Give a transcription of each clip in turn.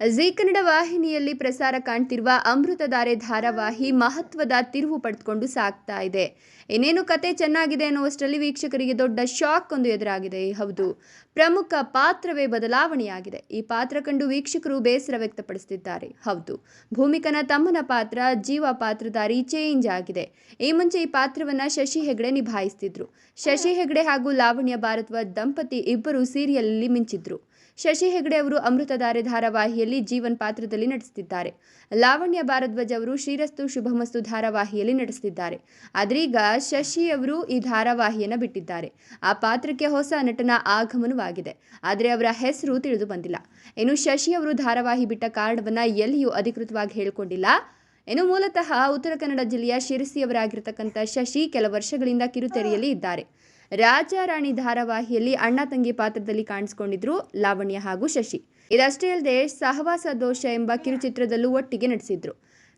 G Kannada ವಾಹಿನಿಯಲ್ಲಿ ಪ್ರಸಾರ ಕಾಣ್ತಿರುವ ಅಮೃತಧಾರೆ ಧಾರಾವಾಹಿ ಮಹತ್ವದ ತಿರುವು ಪಡೆದುಕೊಂಡು ಸಾಗ್ತಾ ಇದೆ. ಇನ್ನೇನು ಕತೆ ಚೆನ್ನಾಗಿದೆ ಅನ್ನುವಷ್ಟರಲ್ಲಿ ವೀಕ್ಷಕರಿಗೆ ದೊಡ್ಡ ಶಾಕ್ ಒಂದು ಎದುರಾಗಿದೆ. ಹೌದು, ಪ್ರಮುಖ ಪಾತ್ರವೇ ಬದಲಾವಣೆಯಾಗಿದೆ. ಈ ಪಾತ್ರ ಕಂಡು ವೀಕ್ಷಕರು ಬೇಸರ ವ್ಯಕ್ತಪಡಿಸುತ್ತಿದ್ದಾರೆ. ಹೌದು, ಭೂಮಿಕನ ತಮ್ಮನ ಪಾತ್ರ, ಜೀವ ಪಾತ್ರಧಾರಿ ಚೇಂಜ್ ಆಗಿದೆ. ಈ ಮುಂಚೆ ಈ ಪಾತ್ರವನ್ನ ಶಶಿ ಹೆಗಡೆ ನಿಭಾಯಿಸ್ತಿದ್ರು. ಶಶಿ ಹೆಗಡೆ ಹಾಗೂ ಲಾವಣ್ಯ ಭಾರತ್ವ ದಂಪತಿ ಇಬ್ಬರು ಸೀರಿಯಲ್ ಮಿಂಚಿದ್ರು. ಶಶಿ ಹೆಗಡೆ ಅವರು ಅಮೃತಧಾರೆ ಧಾರಾವಾಹಿಯಲ್ಲಿ ಜೀವನ್ ಪಾತ್ರದಲ್ಲಿ ನಟಿಸುತ್ತಿದ್ದಾರೆ. ಲಾವಣ್ಯ ಭಾರದ್ವಾಜ್ ಅವರು ಶ್ರೀರಸ್ತು ಶುಭಮಸ್ತು ಧಾರಾವಾಹಿಯಲ್ಲಿ ನಟಿಸುತ್ತಿದ್ದಾರೆ. ಆದ್ರೀಗ ಶಶಿ ಅವರು ಈ ಧಾರಾವಾಹಿಯನ್ನು ಬಿಟ್ಟಿದ್ದಾರೆ. ಆ ಪಾತ್ರಕ್ಕೆ ಹೊಸ ನಟನ ಆಗಮನವಾಗಿದೆ. ಆದರೆ ಅವರ ಹೆಸರು ತಿಳಿದು ಬಂದಿಲ್ಲ. ಇನ್ನು ಶಶಿ ಅವರು ಧಾರಾವಾಹಿ ಬಿಟ್ಟ ಕಾರಣವನ್ನ ಎಲ್ಲಿಯೂ ಅಧಿಕೃತವಾಗಿ ಹೇಳಿಕೊಂಡಿಲ್ಲ. ಇನ್ನು ಮೂಲತಃ ಉತ್ತರ ಕನ್ನಡ ಜಿಲ್ಲೆಯ ಶಿರಸಿಯವರಾಗಿರ್ತಕ್ಕಂಥ ಶಶಿ ಕೆಲ ವರ್ಷಗಳಿಂದ ಕಿರುತೆರೆಯಲ್ಲಿ ಇದ್ದಾರೆ. ರಾಜ ರಾಣಿ ಧಾರಾವಾಹಿಯಲ್ಲಿ ಅಣ್ಣ ತಂಗಿ ಪಾತ್ರದಲ್ಲಿ ಕಾಣಿಸಿಕೊಂಡಿದ್ರು ಲಾವಣ್ಯ ಹಾಗೂ ಶಶಿ. ಇದಷ್ಟೇ ಅಲ್ಲದೆ ಸಹವಾಸ ದೋಷ ಎಂಬ ಕಿರುಚಿತ್ರದಲ್ಲೂ ಒಟ್ಟಿಗೆ ನಟಿಸಿದ್ರು.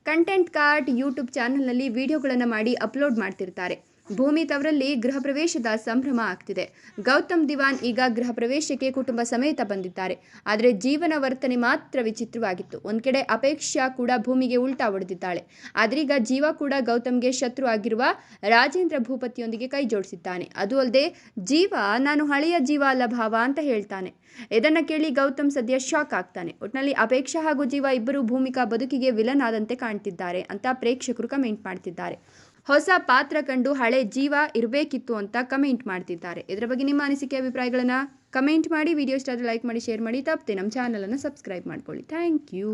ಕಂಟೆಂಟ್ ಕಾರ್ಡ್ ಯೂಟ್ಯೂಬ್ ಚಾನೆಲ್ನಲ್ಲಿ ವಿಡಿಯೋಗಳನ್ನು ಮಾಡಿ ಅಪ್ಲೋಡ್ ಮಾಡ್ತಿರ್ತಾರೆ. ಭೂಮಿ ತವರಲ್ಲಿ ಗೃಹ ಪ್ರವೇಶದ ಸಂಭ್ರಮ ಆಗ್ತಿದೆ. ಗೌತಮ್ ದಿವಾನ್ ಈಗ ಗೃಹ ಪ್ರವೇಶಕ್ಕೆ ಕುಟುಂಬ ಸಮೇತ ಬಂದಿದ್ದಾರೆ. ಆದರೆ ಜೀವನ ವರ್ತನೆ ಮಾತ್ರ ವಿಚಿತ್ರವಾಗಿತ್ತು. ಒಂದ್ ಕಡೆ ಅಪೇಕ್ಷಾ ಕೂಡ ಭೂಮಿಗೆ ಉಲ್ಟಾ ಹೊಡೆದಿದ್ದಾಳೆ. ಆದ್ರೀಗ ಜೀವ ಕೂಡ ಗೌತಮ್ಗೆ ಶತ್ರು ಆಗಿರುವ ರಾಜೇಂದ್ರ ಭೂಪತಿಯೊಂದಿಗೆ ಕೈ ಜೋಡಿಸಿದ್ದಾನೆ. ಅದು ಅಲ್ಲದೆ ಜೀವ ನಾನು ಹಳೆಯ ಜೀವ ಅಲ್ಲ ಭಾವ ಅಂತ ಹೇಳ್ತಾನೆ. ಇದನ್ನ ಕೇಳಿ ಗೌತಮ್ ಸದ್ಯ ಶಾಕ್ ಆಗ್ತಾನೆ. ಒಟ್ನಲ್ಲಿ ಅಪೇಕ್ಷಾ ಹಾಗೂ ಜೀವ ಇಬ್ಬರು ಭೂಮಿಕಾ ಬದುಕಿಗೆ ವಿಲನ್ ಆದಂತೆ ಕಾಣ್ತಿದ್ದಾರೆ ಅಂತ ಪ್ರೇಕ್ಷಕರು ಕಮೆಂಟ್ ಮಾಡ್ತಿದ್ದಾರೆ. ಹೊಸ ಪಾತ್ರ ಕಂಡು ಹಳೆ ಜೀವ ಇರಬೇಕಿತ್ತು ಅಂತ ಕಮೆಂಟ್ ಮಾಡ್ತಿದ್ದಾರೆ. ಇದರ ಬಗ್ಗೆ ನಿಮ್ಮ ಅನಿಸಿಕೆ, ಅಭಿಪ್ರಾಯಗಳನ್ನು ಕಮೆಂಟ್ ಮಾಡಿ, ವಿಡಿಯೋ ಇಷ್ಟ ಆದರೆ ಲೈಕ್ ಮಾಡಿ, ಶೇರ್ ಮಾಡಿ, ತಪ್ಪದೆ ನಮ್ಮ ಚಾನಲನ್ನು ಸಬ್ಸ್ಕ್ರೈಬ್ ಮಾಡ್ಕೊಳ್ಳಿ. Thank you.